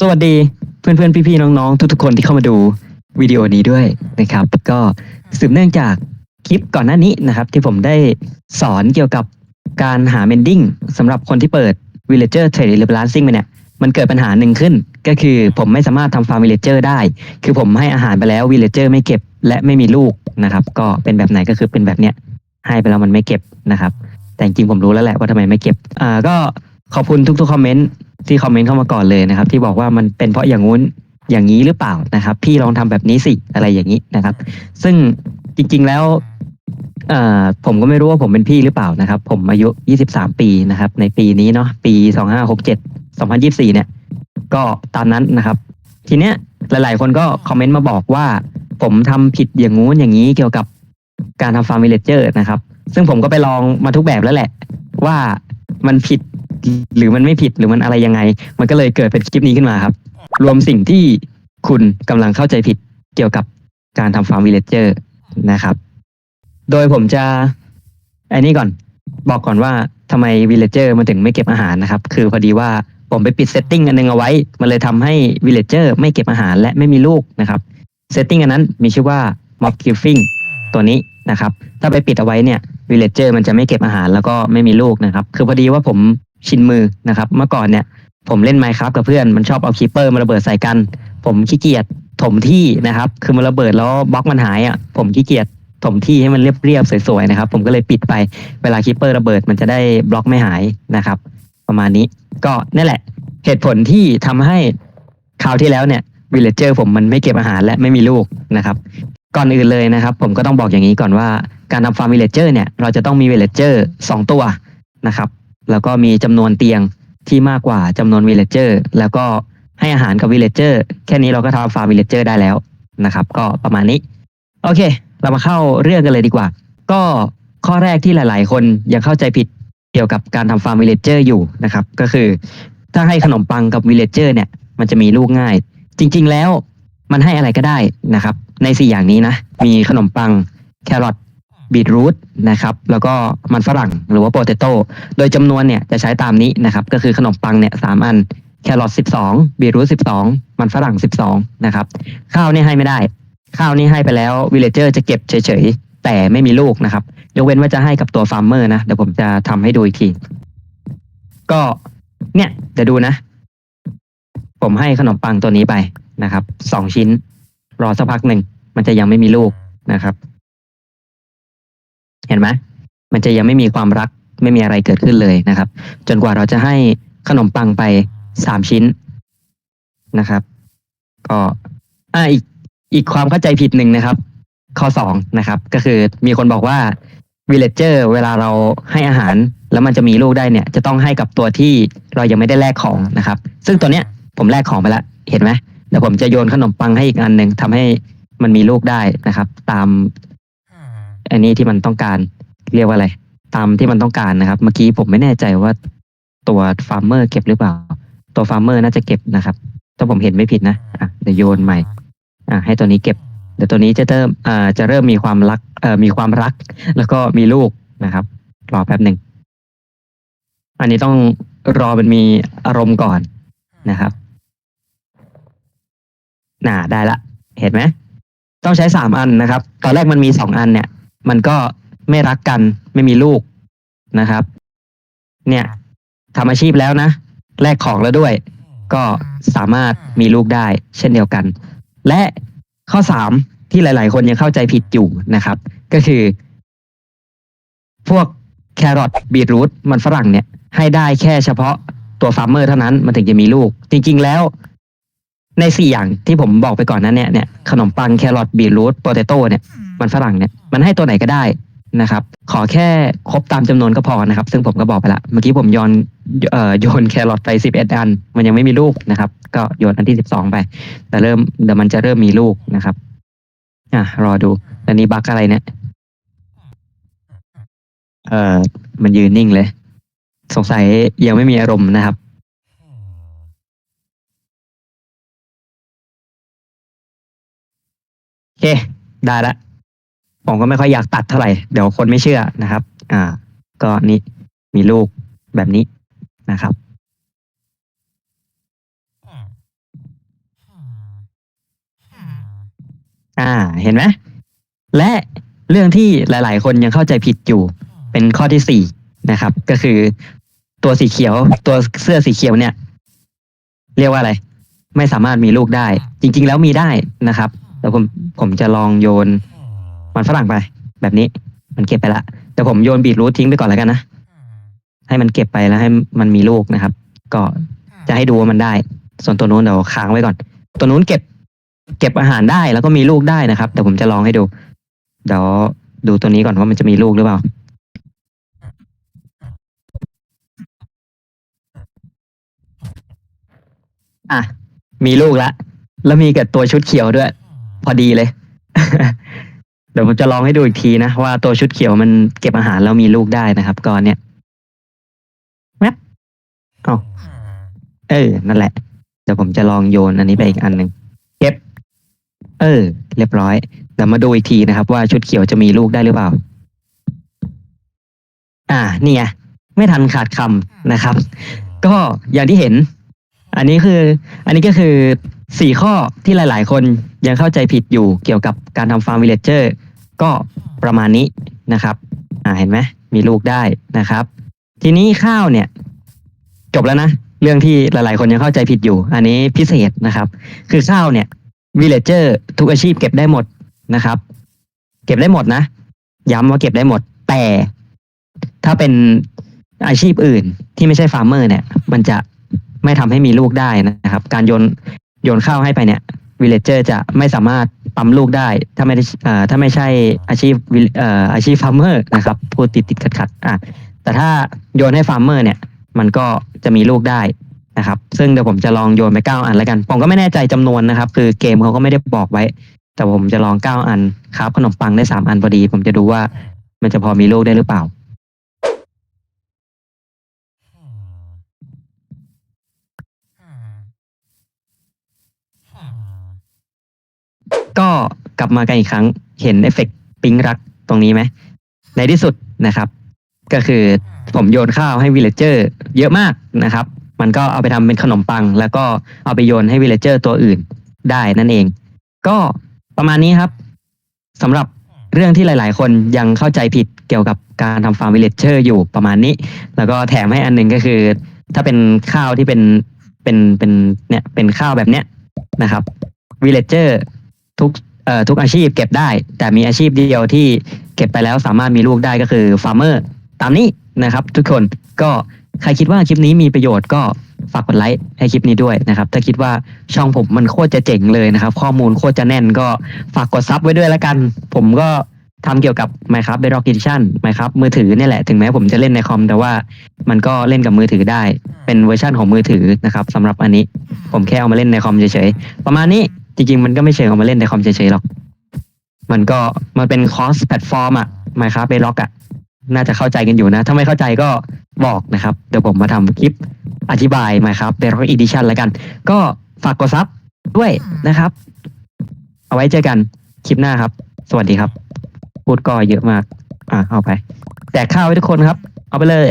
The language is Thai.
สวัสดีเพื่อนๆ พี่ๆ น้องๆ ทุกๆ คนที่เข้ามาดูวิดีโอนี้ด้วยนะครับ ก็สืบเนื่องจากคลิปก่อนหน้านี้นะครับ ที่ผมได้สอนเกี่ยวกับการหาเมนดิ้งสำหรับคนที่เปิด Villager Trade Rebalancing มาเนี่ยมันเกิดปัญหาหนึ่งขึ้น ก็คือผมไม่สามารถทำฟาร์ม Villager ได้ คือผมให้อาหารไปแล้ว Villager ไม่เก็บและไม่มีลูกนะครับ ก็เป็นแบบไหนก็คือเป็นแบบเนี้ยให้ไปแล้วมันไม่เก็บนะครับ แต่จริงๆผมรู้แล้วแหละว่าทำไมไม่เก็บอ่าก็ขอบคุณทุกๆคอมเมนต์ ที่คอมเมนต์เข้ามาก่อนเลยนะครับ ที่บอกว่ามันเป็นเพราะอย่างงู้นอย่างนี้หรือเปล่านะครับ พี่ลองทำแบบนี้สิอะไรอย่างนี้นะครับ ซึ่งจริง ๆแล้วเอ่อผมก็ไม่รู้ว่าผมเป็นพี่หรือเปล่านะครับ ผมอายุ 23 ปีนะครับ ในปีนี้เนาะปี 2567 2024 เนี่ย ก็ตามนั้นนะครับ ทีเนี้ยหลาย ๆ คนก็คอมเมนต์มาบอกว่า ผมทำผิดอย่างงู้นอย่างนี้เกี่ยวกับการทำฟาร์มวิเลเจอร์นะครับ ซึ่งผมก็ไปลองมาทุกแบบแล้วแหละ ว่ามันผิด หรือมันไม่ผิดหรือมันอะไรยังไง มันก็เลยเกิดเป็นคลิปนี้ขึ้นมาครับ รวมสิ่งที่คุณกำลังเข้าใจผิดเกี่ยวกับการทำฟาร์มวิเลเจอร์นะครับ โดยผมจะไอ้นี่ก่อนบอกก่อนว่าทำไมวิเลเจอร์มันถึงไม่เก็บอาหารนะครับ คือพอดีว่าผมไปปิดเซตติ้งอันนึงเอาไว้ มันเลยทำให้วิเลเจอร์ไม่เก็บอาหารและไม่มีลูกนะครับเซตติ้งอันนั้นมีชื่อว่า mob giving ตัวนี้นะครับ ถ้าไปปิดเอาไว้เนี่ยวิเลเจอร์มันจะไม่เก็บอาหารแล้วก็ไม่มีลูกนะครับ คือพอดีว่าผม ชินมือนะครับ เมื่อก่อนเนี่ย ผมเล่น Minecraft กับเพื่อนมันชอบเอาคีเปอร์มาระเบิดใส่กัน ผมขี้เกียจถมที่นะครับ คือมันระเบิดแล้วบล็อกมันหายอะผมขี้เกียจถมที่ให้มันเรียบๆสวยๆนะครับ ผมก็เลยปิดไปเวลาคีเปอร์ระเบิดมันจะได้บล็อกไม่หายนะครับ ประมาณนี้ก็นั่นแหละ เหตุผลที่ทำให้คราวที่แล้วเนี่ยวิลเลจเจอร์ผมมันไม่เก็บอาหารและไม่มีลูกนะครับ ก่อนอื่นเลยนะครับ ผมก็ต้องบอกอย่างนี้ก่อนว่าการทำฟาร์มวิลเลจเจอร์เนี่ยเราจะต้องมีวิลเลจเจอร์สองตัวนะครับ แล้วก็มีจำนวนเตียงที่มากกว่าจำนวนวิลเลเจอร์แล้วก็ให้อาหารกับวิลเลเจอร์แค่นี้เราก็ทำฟาร์มวิลเลเจอร์ได้แล้วนะครับ ก็ประมาณนี้ โอเค เรามาเข้าเรื่องกันเลยดีกว่า ก็ข้อแรกที่หลาย ๆ คนยังเข้าใจผิดเกี่ยวกับการทำฟาร์มวิลเลเจอร์อยู่นะครับ ก็คือ ถ้าให้ขนมปังกับวิลเลเจอร์เนี่ย มันจะมีลูกง่าย จริง ๆ แล้วมันให้อะไรก็ได้นะครับ ในสี่อย่างนี้นะ มีขนมปังแครอท บีทรูทนะครับแล้วก็มันฝรั่งหรือว่าโปเตโต้โดยจำนวนเนี่ยจะใช้ตามนี้นะครับก็คือขนมปังเนี่ยสามอันแครอทสิบสองบีทรูทสิบสองมันฝรั่งสิบสองนะครับข้าวนี่ให้ไม่ได้ ข้าวนี่ให้ไปแล้ววิลเลเจอร์จะเก็บเฉยๆ แต่ไม่มีลูกนะครับยกเว้นว่าจะให้กับตัวฟาร์มเมอร์นะเดี๋ยวผมจะทำให้ดูอีกที ก็เนี่ยเดี๋ยวดูนะ ผมให้ขนมปังตัวนี้ไปนะครับสองชิ้น รอสักพักหนึ่งมันจะยังไม่มีลูกนะครับ ห็นไหมมันจะยังไม่มีความรักไม่มีอะไรเกิดขึ้นเลยนะครับ จนกว่าเราจะให้ขนมปังไปสามชิ้นนะครับ ก็อ่าอีกอีกความเข้าใจผิดหนึ่งนะครับ ข้อสองนะครับ ก็คือมีคนบอกว่าวิลเลเจอร์เวลาเราให้อาหารแล้วมันจะมีลูกได้เนี่ย จะต้องให้กับตัวที่เรายังไม่ได้แลกของนะครับ ซึ่งตัวเนี้ยผมแลกของไปแล้วเห็นไหมเดี๋ยวผมจะโยนขนมปังให้อีกอันหนึ่งทำให้มันมีลูกได้นะครับ ตาม อันนี้ที่มันต้องการเรียกว่าอะไร ตามที่มันต้องการนะครับ เมื่อกี้ผมไม่แน่ใจว่าตัวฟาร์มเมอร์เก็บหรือเปล่า ตัวฟาร์มเมอร์น่าจะเก็บนะครับถ้าผมเห็นไม่ผิดนะอะเดี๋ยวโยนใหม่อะให้ตัวนี้เก็บเดี๋ยวตัวนี้จะเริ่มอ่าจะเริ่มมีความรักเอ่อมีความรัก แล้วก็มีลูกนะครับรอแป๊บหนึ่งอันนี้ต้องรอมันมีอารมณ์ก่อนนะครับน่าได้ละ เห็นไหมต้องใช้สามอันนะครับ ตอนแรกมันมีสองอันเนี่ย มันก็ไม่รักกันไม่มีลูกนะครับ เนี่ยทำอาชีพแล้วนะแลกของแล้วด้วย ก็สามารถมีลูกได้ เช่นเดียวกัน และข้อสามที่หลาย ๆ คนยังเข้าใจผิดอยู่นะครับ ก็คือ พวกแครอทบีทรูทมันฝรั่งเนี่ย ให้ได้แค่เฉพาะตัวฟาร์มเมอร์เท่านั้นมันถึงจะมีลูก จริง ๆ แล้ว ในสี่อย่างที่ผมบอกไปก่อนนั้นเนี่ยเนี่ยขนมปังแครอทบีทรูทโปเตโต้เนี่ยมันฝรั่งเนี่ยมันให้ตัวไหนก็ได้นะครับขอแค่ครบตามจำนวนก็พอนะครับ ซึ่งผมก็บอกไปละเมื่อกี้ผมโยนเอ่อโยนแครอทไปสิบเอ็ดอัน มันยังไม่มีลูกนะครับ ก็โยนอันที่สิบสองไป แต่เริ่มเดี๋ยวมันจะเริ่มมีลูกนะครับอะรอดูอันนี้บั๊กอะไรเนี่ยเอ่อมันยืนนิ่งเลย สงสัยยังไม่มีอารมณ์นะครับ เค ได้ละ ผมก็ไม่ค่อยอยากตัดเท่าไหร่ เดี๋ยวคนไม่เชื่อนะครับ อ่า ก็นี่มีลูกแบบนี้นะครับ อ่า เห็นไหม และเรื่องที่หลาย ๆ คนยังเข้าใจผิดอยู่ เป็นข้อที่สี่นะครับ ก็คือตัวสีเขียว ตัวเสื้อสีเขียวเนี่ย เรียกว่าอะไร ไม่สามารถมีลูกได้ จริง ๆ แล้วมีได้นะครับ แต่ผมผมจะลองโยนมันฝรั่งไป แบบนี้มันเก็บไปละแต่ผมโยนบีทรูททิ้งไปก่อนแล้วกันนะให้มันเก็บไปแล้วให้มันมีลูกนะครับ ก็จะให้ดูว่ามันได้ ส่วนตัวนู้นเดี๋ยวค้างไว้ก่อน ตัวนู้นเก็บ เก็บอาหารได้แล้วก็มีลูกได้นะครับ แต่ผมจะลองให้ดูเดี๋ยวดูตัวนี้ก่อนว่ามันจะมีลูกหรือเปล่าอะมีลูกละแล้วมีกับตัวชุดเขียวด้วย พอดีเลย เดี๋ยวผมจะลองให้ดูอีกทีนะ ว่าตัวชุดเขียวมันเก็บอาหารแล้วมีลูกได้นะครับก่อนเนี่ยแวบเอาเออนั่นแหละเดี๋ยวผมจะลองโยนอันนี้ไปอีกอันหนึ่งเก็บ เออ เรียบร้อยเดี๋ยวมาดูอีกทีนะครับ ว่าชุดเขียวจะมีลูกได้หรือเปล่า อ่านี่ไงไม่ทันขาดคำนะครับ ก็อย่างที่เห็น อันนี้คือ อันนี้ก็คือ สี่ข้อที่หลาย ๆ คนยังเข้าใจผิดอยู่เกี่ยวกับการทำฟาร์มวิลเลจเจอร์ก็ประมาณนี้นะครับ อ่าเห็นไหมมีลูกได้นะครับ ทีนี้ข้าวเนี่ย จบแล้วนะ เรื่องที่หลาย ๆ คนยังเข้าใจผิดอยู่ อันนี้พิเศษนะครับ คือข้าวเนี่ยวิลเลจเจอร์ทุกอาชีพเก็บได้หมดนะครับ เก็บได้หมดนะ ย้ำว่าเก็บได้หมด แต่ถ้าเป็นอาชีพอื่นที่ไม่ใช่ฟาร์มเมอร์เนี่ย มันจะไม่ทำให้มีลูกได้นะครับ การโยน โยนข้าวให้ไปเนี่ยวิลเลจเจอร์จะไม่สามารถปั๊มลูกได้ ถ้าไม่ได้อ่อถ้าไม่ใช่อาชีพอ่ออาชีพฟาร์มเมอร์นะครับพูดติดติดขัดขัดอะแต่ถ้าโยนให้ฟาร์มเมอร์เนี่ย มันก็จะมีลูกได้นะครับ ซึ่งเดี๋ยวผมจะลองโยนไปเก้าอันแล้วกัน ผมก็ไม่แน่ใจจำนวนนะครับ คือเกมเขาก็ไม่ได้บอกไว้ แต่ผมจะลองเก้าอันครับขนมปังได้สามอันพอดี ผมจะดูว่ามันจะพอมีลูกได้หรือเปล่า ก็ก ลับมากันอีกครั้ง เห็นเอฟเฟกต์ปิ๊งรักตรงนี้ไหม ในที่สุดนะครับ ก็คือผมโยนข้าวให้วิลเลจเจอร์เยอะมากนะครับ มันก็เอาไปทำเป็นขนมปัง แล้วก็เอาไปโยนให้วิลเลจเจอร์ตัวอื่นได้นั่นเอง ก็ประมาณนี้ครับสำหรับเรื่องที่หลาย ๆ คนยังเข้าใจผิดเกี่ยวกับการทำฟาร์มวิลเลจเจอร์อยู่ประมาณนี้ แล้วก็แถมให้อันหนึ่งก็คือ ถ้าเป็นข้าวที่เป็นเป็นเป็นเนี่ยเป็นข้าวแบบเนี้ยนะครับวิลเลจเจอร์ทุก ทุกอาชีพเก็บได้ แต่มีอาชีพเดียวที่เก็บไปแล้วสามารถมีลูกได้ก็คือฟาร์มเมอร์ตามนี้นะครับทุกคนก็ใครคิดว่าคลิปนี้มีประโยชน์ก็ฝากกดไลค์ให้คลิปนี้ด้วยนะครับ ถ้าคิดว่าช่องผมมันโคตรจะเจ๋งเลยนะครับ ข้อมูลโคตรจะแน่นก็ฝากกดซับไว้ด้วยแล้วกัน ผมก็ทำเกี่ยวกับ Minecraft Bedrock Edition Minecraft มือถือเนี่ยแหละ ถึงแม้ผมจะเล่นในคอม แต่ว่ามันก็เล่นกับมือถือได้ เป็นเวอร์ชั่นของมือถือนะครับสำหรับอันนี้ ผมแค่เอามาเล่นในคอมเฉยๆ ประมาณนี้ จริงๆ มันก็ไม่เชิงเอามาเล่นในคอมเฉยๆหรอก มันก็มันเป็นคอสแพลตฟอร์มอะ Minecraft Bedrock อะน่าจะเข้าใจกันอยู่นะ ถ้าไม่เข้าใจก็บอกนะครับ เดี๋ยวผมมาทำคลิปอธิบาย Minecraft Bedrock Edition แล้วกัน ก็ฝากกดซับด้วยนะครับ เอาไว้เจอกันคลิปหน้าครับ สวัสดีครับ พูดก็เยอะมาก อะเอาไปแจกข้าวให้ทุกคนครับ เอาไปเลย